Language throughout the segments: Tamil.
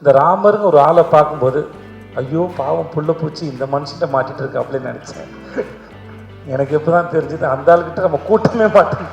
இந்த ராமருங்க ஒரு ஆளை பார்க்கும்போது ஐயோ பாவம் புள்ள பூச்சி இந்த மனுஷன்ட்ட மாட்டிட்டு இருக்கு அப்படின்னு நினச்சேன். எனக்கு இப்போ தான் தெரிஞ்சது அந்த ஆளுக்கிட்ட நம்ம கூட்டமே மாட்டோம்.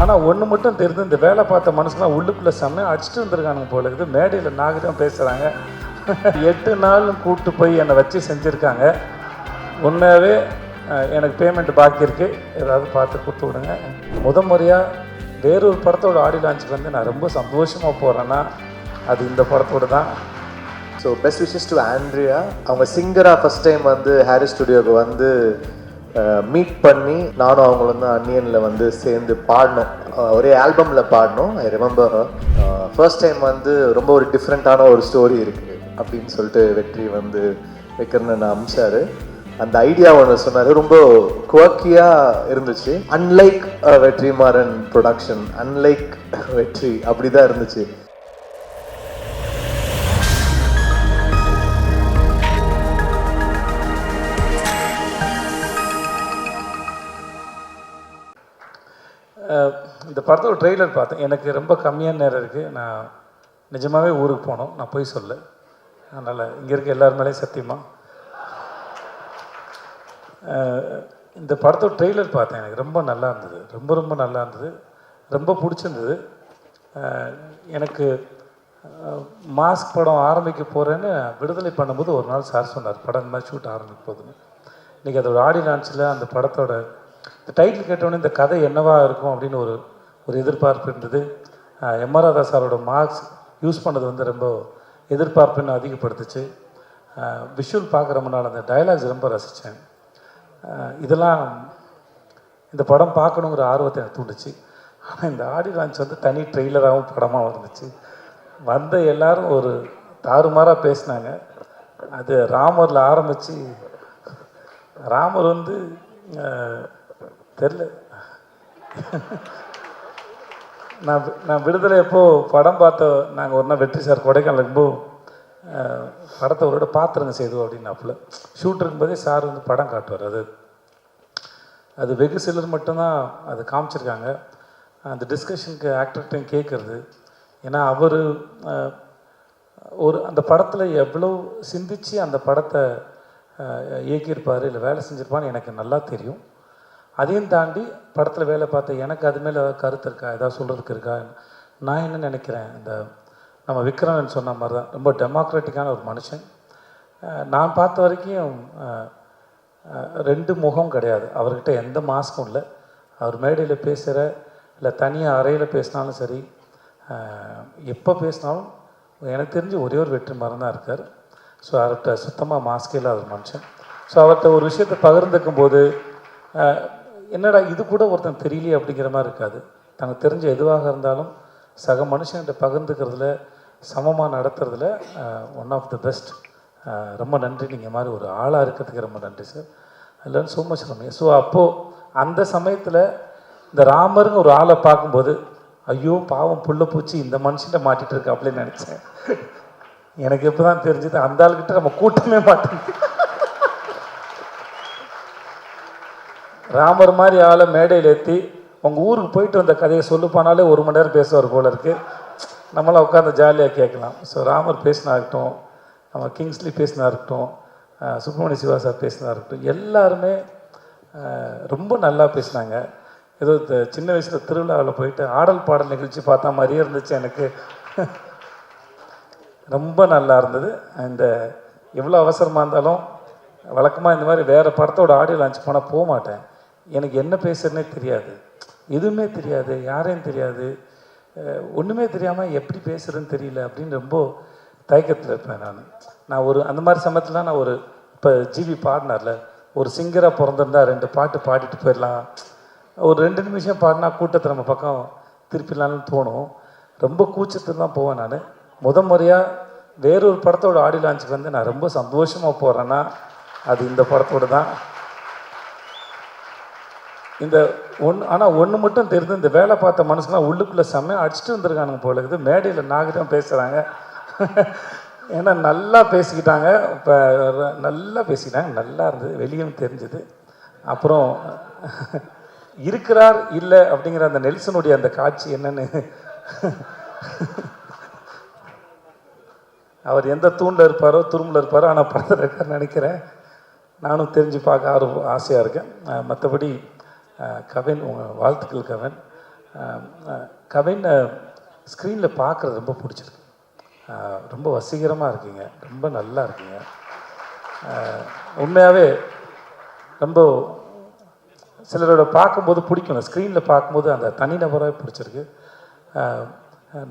ஆனால் ஒன்று மட்டும் தெரிஞ்சு இந்த வேலை பார்த்த மனுஷன்லாம் உள்ளுக்குள்ளே செம்மையாக அடிச்சுட்டு வந்திருக்கானுங்க போல இருக்குது. மேடையில் நாகரிகம் பேசுகிறாங்க எட்டு நாள் கூப்பிட்டு போய் என்னை வச்சு செஞ்சுருக்காங்க. உண்மையாகவே எனக்கு பேமெண்ட் பாக்கி இருக்குது ஏதாவது பார்த்து கொடுத்து விடுங்க. முத முறையாக வேறொரு படத்தோட ஆடி லான்ச்சுக்கு வந்து நான் ரொம்ப சந்தோஷமாக போகிறேன்னா அது இந்த படத்தோட தான். So best wishes to Andrea அவங்க சிங்கராக ஃபஸ்ட் டைம் வந்து ஹாரி ஸ்டுடியோவுக்கு வந்து மீட் பண்ணி நானும் அவங்களும் தான் அன்னியனில் வந்து சேர்ந்து பாடினோம். ஒரே ஆல்பமில் பாடினோம். ஐ ரிமெம்பர் ஃபர்ஸ்ட் டைம் வந்து ரொம்ப ஒரு டிஃப்ரெண்ட்டான ஒரு ஸ்டோரி இருக்குது அப்படின்னு சொல்லிட்டு வெற்றி வந்து விக்ரமன் அமிச்சாரு அந்த ஐடியா ஒன்று சொன்னார். ரொம்ப குவக்கியாக இருந்துச்சு. Unlike uh, Vetrimaaran production unlike Vetri. அப்படி தான் இருந்துச்சு uh, இந்த படத்தோட ட்ரெய்லர் பார்த்தேன். எனக்கு ரொம்ப கம்மியான நேரம் இருக்குது நான் நிஜமாகவே ஊருக்கு போனோம். நான் போய் சொல்ல அதனால் இங்கே இருக்க எல்லார் மேலேயும் சத்தியமாக இந்த படத்தோட ட்ரெய்லர் பார்த்தேன். எனக்கு ரொம்ப நல்லா இருந்தது. ரொம்ப ரொம்ப நல்லா இருந்தது. ரொம்ப பிடிச்சிருந்தது. எனக்கு மாஸ்க் படம் ஆரம்பிக்க போகிறேன்னு விடுதலை பண்ணும்போது ஒரு நாள் சார் சொன்னார் படம் இந்த மாதிரி ஷூட் ஆரம்பிக்க போகுதுன்னு. இன்றைக்கி அதோட ஆடி லான்ச்சில் அந்த படத்தோட இந்த டைட்டில் கேட்டோடனே இந்த கதை என்னவா இருக்கும் அப்படின்னு ஒரு ஒரு எதிர்பார்ப்பு இருந்தது. எம் ஆர் ராதா சாரோட மார்க்ஸ் யூஸ் பண்ணது வந்து ரொம்ப எதிர்பார்ப்புன்னு அதிகப்படுத்துச்சு. விஷுவல் பார்க்குற முன்னால் அந்த டயலாக்ஸ் ரொம்ப ரசித்தேன் இதெல்லாம் இந்த படம் பார்க்கணுங்கிற ஆர்வத்தை எனக்கு தூண்டுச்சு. ஆனால் இந்த ஆடி லான்ச் வந்து தனி ட்ரெய்லராகவும் படமாக வந்துச்சு வந்த எல்லாரும் ஒரு தாறுமாறாக பேசினாங்க. அது ராமரில் ஆரம்பித்து ராமர் வந்து தெரில நான் நான் விடுதலை எப்போது படம் பார்த்த நாங்கள் ஒரு நாள் வெற்றி சார் கொடைக்கானல் இருக்கும்போது படத்தை ஒரு விட பார்த்துருங்க செய்து அப்படின்னாப்புல. ஷூட் இருக்கும்போதே சார் வந்து படம் காட்டுவார். அது அது வெகு சிலர் மட்டும்தான் அது காமிச்சிருக்காங்க. அந்த டிஸ்கஷனுக்கு ஆக்டர்கிட்டையும் கேட்குறது. ஏன்னா அவர் ஒரு அந்த படத்தில் எவ்வளோ சிந்திச்சு அந்த படத்தை இயக்கியிருப்பார் இல்லை வேலை செஞ்சுருப்பான்னு எனக்கு நல்லா தெரியும். அதையும் தாண்டி படத்தில் வேலை பார்த்த எனக்கு அது மேலே ஏதாவது கருத்து இருக்கா? ஏதாவது சொல்கிறதுக்கு இருக்கா? நான் என்ன நினைக்கிறேன்? இந்த நம்ம விக்ரமன் சொன்ன மாதிரி தான் ரொம்ப டெமோக்ராட்டிக்கான ஒரு மனுஷன். நான் பார்த்த வரைக்கும் ரெண்டு முகம் கிடையாது. அவர்கிட்ட எந்த மாஸ்க்கும் இல்லை. அவர் மேடையில் பேசுகிற இல்லை தனியாக அறையில் பேசினாலும் சரி எப்போ பேசினாலும் எனக்கு தெரிஞ்சு ஒரே ஒரு வெற்றி மரம் தான் இருக்கார். ஸோ அவர்கிட்ட சுத்தமாக மாஸ்கே இல்லாத ஒரு மனுஷன். ஸோ அவர்கிட்ட ஒரு விஷயத்தை பகிர்ந்துக்கும் போது என்னடா இது கூட ஒருத்தன் தெரியலையே அப்படிங்கிற மாதிரி இருக்காது. தனக்கு தெரிஞ்ச எதுவாக இருந்தாலும் சக மனுஷன்கிட்ட பகிர்ந்துக்கிறதுல சமமாக நடத்துறதுல ஒன் ஆஃப் த பெஸ்ட் ரொம்ப நன்றி. நீங்கள் மாதிரி ஒரு ஆளாக இருக்கிறதுக்கு ரொம்ப நன்றி சார் அதில் ஸோ மச் ரம்யா ஸோ அப்போது அந்த சமயத்தில் இந்த ராமருங்க ஒரு ஆளை பார்க்கும்போது ஐயோ பாவம் புள்ள பூச்சி இந்த மனுஷன்ட்ட மாட்டிகிட்டு இருக்கு அப்படின்னு நினச்சேன். எனக்கு இப்போ தான் தெரிஞ்சது அந்த ஆளுக்கிட்ட நம்ம கூட்டமே மாட்டேங்குது ராமர் மாதிரி ஆளை மேடையில் ஏற்றி உங்கள் ஊருக்கு போயிட்டு வந்த கதையை சொல்லுப்பானாலே ஒரு மணி நேரம் பேசுவார் போல இருக்குது நம்மளாம் உட்காந்து ஜாலியாக கேட்கலாம். ஸோ ராமர் பேசினா இருக்கட்டும் நம்ம கிங்ஸ்லி பேசினா இருக்கட்டும் சுப்பிரமணிய சிவா சார் பேசினா இருக்கட்டும் எல்லாருமே ரொம்ப நல்லா பேசினாங்க. ஏதோ த- சின்ன வயசில் திருவிழாவில் போயிட்டு ஆடல் பாடல் நிகழ்ச்சி பார்த்தா மாதிரியே இருந்துச்சு எனக்கு. ரொம்ப நல்லா இருந்தது. இந்த எவ்வளோ அவசரமாக இருந்தாலும் வழக்கமாக இந்த மாதிரி வேறு படத்தோட ஆடியோ லான்ச் போனால் போக மாட்டேன். எனக்கு என்ன பேசுறதுனே தெரியாது. எதுவுமே தெரியாது யாரையும் தெரியாது. ஒன்றுமே தெரியாமல் எப்படி பேசுகிறேன்னு தெரியல அப்படின்னு ரொம்ப தயக்கத்தில் இருப்பேன் நான். நான் ஒரு அந்த மாதிரி சமயத்தில் நான் ஒரு இப்போ ஜிவி பாடினார்ல ஒரு சிங்கராக பிறந்திருந்தா ரெண்டு பாட்டு பாடிட்டு போயிடலாம். ஒரு ரெண்டு நிமிஷம் பாடினா கூட்டத்தை நம்ம பக்கம் திருப்பிடலான்னு தோணும். ரொம்ப கூச்சத்தில் தான் போவேன் நான். முத முறையாக வேறொரு படத்தோட ஆடியோ லான்ச்சுக்கு வந்து நான் ரொம்ப சந்தோஷமாக போகிறேன்னா அது இந்த படத்தோடு தான் இந்த ஒன்று ஆனால் ஒன்று மட்டும் தெரிஞ்சு இந்த வேலை பார்த்த மனுஷங்களாம் உள்ளுக்குள்ளே செம்மையாக அடிச்சுட்டு வந்திருக்கானுங்க போல இருக்குது. மேடையில் நாகரிகம் பேசுகிறாங்க ஏன்னா நல்லா பேசிக்கிட்டாங்க. இப்போ நல்லா பேசிக்கிட்டாங்க. நல்லா இருந்தது. வெளியும் தெரிஞ்சுது. அப்புறம் இருக்கிறார் இல்லை அப்படிங்கிற அந்த நெல்சனுடைய அந்த காட்சி என்னன்னு அவர் எந்த தூண்டில் இருப்பாரோ துரும்பில் இருப்பாரோ ஆனால் படத்தில் இருக்கார் நினைக்கிறேன். நானும் தெரிஞ்சு பார்க்க ஆர்வம் ஆசையாக இருக்கேன். மற்றபடி கவின் உங்கள் வாழ்த்துக்கள் கவின். கவின் ஸ்க்ரீனில் பார்க்குறது ரொம்ப பிடிச்சிருக்கு. ரொம்ப வசீகரமாக இருக்கீங்க. ரொம்ப நல்லா இருக்கீங்க. உண்மையாகவே ரொம்ப சிலரோட பார்க்கும்போது பிடிக்கும் ஸ்க்ரீனில் பார்க்கும்போது அந்த தனிநபராக பிடிச்சிருக்கு.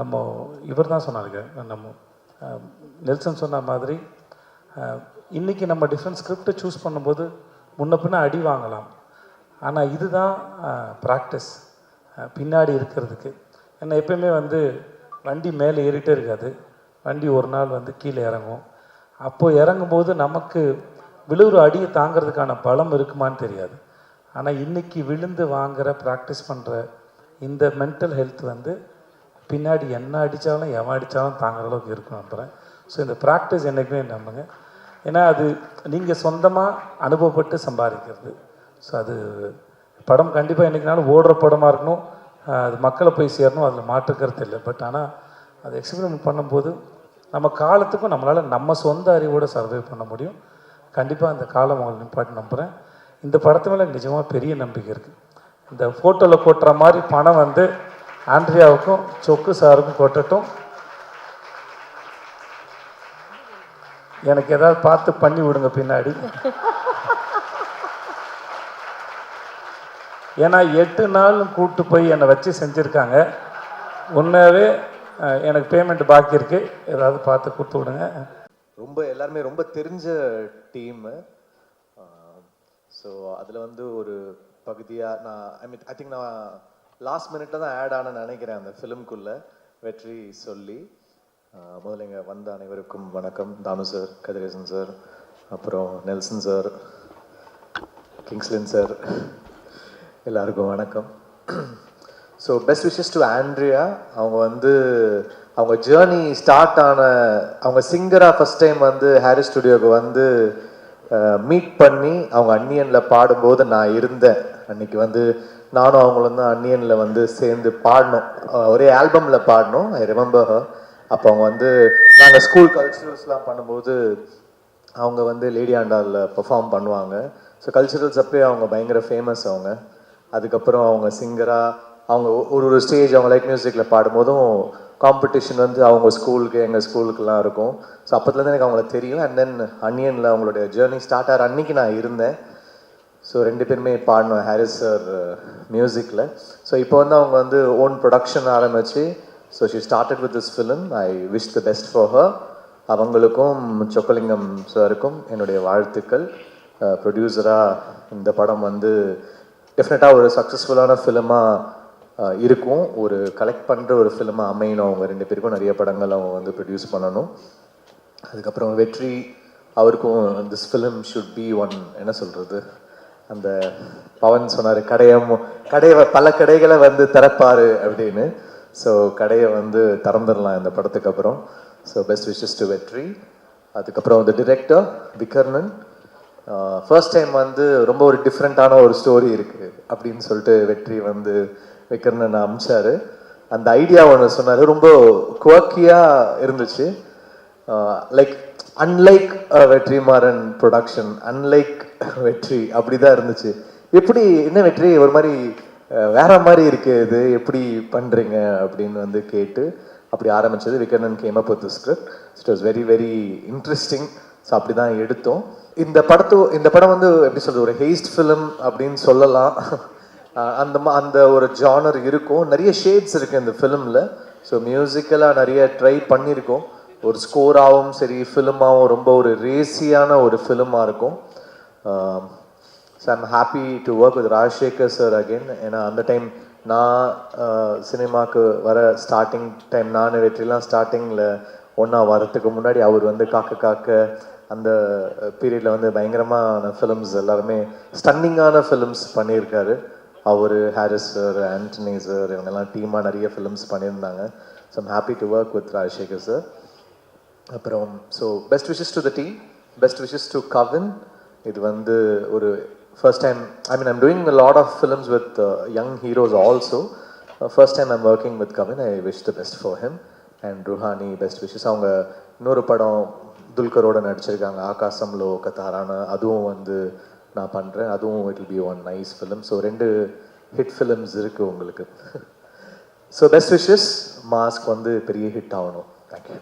நம்ம இவர் தான் சொன்னாருங்க. நம்ம நெல்சன் சொன்ன மாதிரி இன்றைக்கி நம்ம டிஃப்ரெண்ட் ஸ்கிரிப்டை சூஸ் பண்ணும்போது முன்ன பின்ன அடி வாங்கலாம். ஆனால் இதுதான் ப்ராக்டிஸ் பின்னாடி இருக்கிறதுக்கு. ஏன்னா எப்பயுமே வந்து வண்டி மேலே ஏறிட்டே இருக்காது. வண்டி ஒரு நாள் வந்து கீழே இறங்கும். அப்போது இறங்கும்போது நமக்கு விழுவுற அடியை தாங்கிறதுக்கான பலம் இருக்குமான்னு தெரியாது. ஆனால் இன்னைக்கு விழுந்து வாங்குற ப்ராக்டிஸ் பண்ணுற இந்த மென்டல் ஹெல்த் வந்து பின்னாடி என்ன அடித்தாலும் எவன் அடித்தாலும் தாங்குற அளவுக்கு இருக்கும் நம்புகிறேன் ஸோ இந்த ப்ராக்டிஸ் என்றைக்குமே நம்புங்க. ஏன்னா அது நீங்கள் சொந்தமாக அனுபவப்பட்டு சம்பாதிக்கிறது. ஸோ அது படம் கண்டிப்பாக என்றைக்குனாலும் ஓடுற படமாக இருக்கணும். அது மக்களை போய் சேரணும். அதில் மாற்றுக்கிறது இல்லை. பட் ஆனால் அது எக்ஸ்பிரிமெண்ட் பண்ணும்போது நம்ம காலத்துக்கும் நம்மளால் நம்ம சொந்த அறிவோடு சர்வை பண்ண முடியும். கண்டிப்பாக அந்த காலம் அவங்களை நிப்பாட்டி நம்புகிறேன் இந்த படத்து மேலே நிஜமாக பெரிய நம்பிக்கை இருக்குது இந்த ஃபோட்டோவில் கொட்டுற மாதிரி பணம் வந்து ஆண்ட்ரியாவுக்கும் சொக்கு சாருக்கும் கொட்டட்டும். எனக்கு ஏதாவது பார்த்து பண்ணி விடுங்க பின்னாடி. ஏன்னா எட்டு நாள் கூப்பிட்டு போய் என்னை வச்சு செஞ்சுருக்காங்க. உண்மையாகவே எனக்கு பேமெண்ட் பாக்கி இருக்குது ஏதாவது பார்த்து கொடுத்து விடுங்க. ரொம்ப எல்லாருமே ரொம்ப தெரிஞ்ச டீமு ஸோ அதில் வந்து ஒரு பகுதியாக நான் ஐ மீன் ஐ திங்க் நான் லாஸ்ட் மினிட்ல தான் ஆட் ஆன நினைக்கிறேன் அந்த ஃபிலிம்குள்ளே வெற்றி சொல்லி முதல்ல இங்கே வந்த அனைவருக்கும் வணக்கம். தானு சார் கதிரேசன் சார் அப்புறம் நெல்சன் சார் கிங்ஸ்லின் சார் எல்லாருக்கும் வணக்கம். So best wishes to Andrea அவங்க வந்து அவங்க ஜேர்னி ஸ்டார்ட் ஆன அவங்க சிங்கராக ஃபஸ்ட் டைம் வந்து ஹாரி ஸ்டுடியோவுக்கு வந்து மீட் பண்ணி அவங்க அன்னியனில் பாடும்போது நான் இருந்தேன். அன்னைக்கு வந்து நானும் அவங்களும் தான் அன்னியனில் வந்து சேர்ந்து பாடினோம் ஒரே ஆல்பமில் பாடினோம் ஐ ரிமெம்பர் அப்போ அவங்க வந்து நாங்கள் ஸ்கூல் கல்ச்சுரல்ஸ்லாம் பண்ணும்போது அவங்க வந்து லேடி ஆண்டாவில் பெர்ஃபார்ம் பண்ணுவாங்க. ஸோ கல்ச்சுரல்ஸ் அப்பயே அவங்க பயங்கர ஃபேமஸ் அவங்க. அதுக்கப்புறம் அவங்க சிங்கராக அவங்க ஒரு ஒரு ஸ்டேஜ் அவங்க லைட் மியூசிக்கில் பாடும்போதும் காம்படிஷன் வந்து அவங்க ஸ்கூலுக்கு எங்கள் ஸ்கூலுக்குலாம் இருக்கும். ஸோ அப்போதுலேருந்து எனக்கு அவங்கள தெரியும் அண்ட் தென் அன்னியனில் அவங்களுடைய ஜேர்னி ஸ்டார்ட் ஆகிற அன்னைக்கு நான் இருந்தேன். ஸோ ரெண்டு பேருமே பாடினோம் ஹாரிஸ் சார் மியூசிக்கில் ஸோ இப்போ வந்து அவங்க வந்து ஓன் ப்ரொடக்ஷன் ஆரம்பிச்சு so she started with this film I wish the best for her அவங்களுக்கும் சொக்கலிங்கம் சாருக்கும் என்னுடைய வாழ்த்துக்கள். ப்ரொடியூசராக இந்த படம் வந்து டெஃபினட்டாக ஒரு சக்ஸஸ்ஃபுல்லான ஃபிலிமாக இருக்கும். ஒரு கலெக்ட் பண்ணுற ஒரு ஃபிலிமாக அமையணும். அவங்க ரெண்டு பேருக்கும் நிறைய படங்கள் அவங்க வந்து ப்ரொடியூஸ் பண்ணணும். அதுக்கப்புறம் வெற்றி அவருக்கும் this film should be one என்ன சொல்கிறது அந்த பவன் சொன்னார் கடையை கடையை பல கடைகளை வந்து திறப்பார் அப்படின்னு. ஸோ கடையை வந்து திறந்துடலாம் இந்த படத்துக்கு அப்புறம். ஸோ பெஸ்ட் விஷஸ் டு வெற்றி. அதுக்கப்புறம் வந்து டிரெக்டர் விகர்ணன். ஃபர்ஸ்ட் டைம் வந்து ரொம்ப ஒரு டிஃப்ரெண்ட்டான ஒரு ஸ்டோரி இருக்குது அப்படின்னு சொல்லிட்டு வெற்றி வந்து விகர்ணன் அமிச்சார். அந்த ஐடியா ஒன்று சொன்னார். ரொம்ப குவக்கியாக இருந்துச்சு. Like unlike Vetrimaaran production unlike Vetri அப்படி தான் இருந்துச்சு. எப்படி என்ன வெற்றி? ஒரு மாதிரி வேற மாதிரி இருக்கு இது. எப்படி பண்ணுறீங்க அப்படின்னு வந்து கேட்டு அப்படி ஆரம்பித்தது Vikarnan came up with script it was very very interesting so அப்படி தான் எடுத்தோம். இந்த படத்து இந்த படம் வந்து எப்படி சொல்கிறது ஒரு ஹெய்ஸ்ட் ஃபிலிம் அப்படின்னு சொல்லலாம். அந்த அந்த ஒரு ஜானர் இருக்கும். நிறைய ஷேட்ஸ் இருக்குது இந்த ஃபிலிமில் ஸோ மியூசிக்கலாக நிறைய ட்ரை பண்ணியிருக்கோம். ஒரு ஸ்கோராகவும் சரி ஃபிலிமாகவும் ரொம்ப ஒரு ரேசியான ஒரு ஃபிலிமாக இருக்கும். So I'm happy to work with Rajasekar sir again ஏன்னா அந்த டைம் நான் சினிமாவுக்கு வர ஸ்டார்டிங் டைம் நான் வெற்றிலாம் ஸ்டார்டிங்கில் ஒன்றா வரத்துக்கு முன்னாடி அவர் வந்து காக்க காக்க அந்த பீரியடில் வந்து பயங்கரமான ஃபிலிம்ஸ் எல்லாருமே ஸ்டன்னிங்கான ஃபிலிம்ஸ் பண்ணியிருக்காரு. அவர் ஹாரிஸ் சார் ஆண்டனி சார் இவங்கெல்லாம் டீமாக நிறைய ஃபிலிம்ஸ் பண்ணியிருந்தாங்க. So I'm happy to work with Rajasekar sir அப்புறம் so best wishes to the team best wishes to Kavin இது வந்து ஒரு first time I mean I'm doing lot of films with young heroes also first time I'm working with Kavin I wish the best for him and Ruhani best wishes அவங்க இன்னொரு படம் துல்கரோட நடிச்சிருக்காங்க. ஆகாசம்லோ கத்தாரான அதுவும் வந்து நான் பண்ணுறேன் அதுவும் it be one nice film so ரெண்டு ஹிட் ஃபிலிம்ஸ் இருக்குது உங்களுக்கு. ஸோ பெஸ்ட் விஷஸ் மாஸ்க் வந்து பெரிய ஹிட் ஆகணும். தேங்க்யூ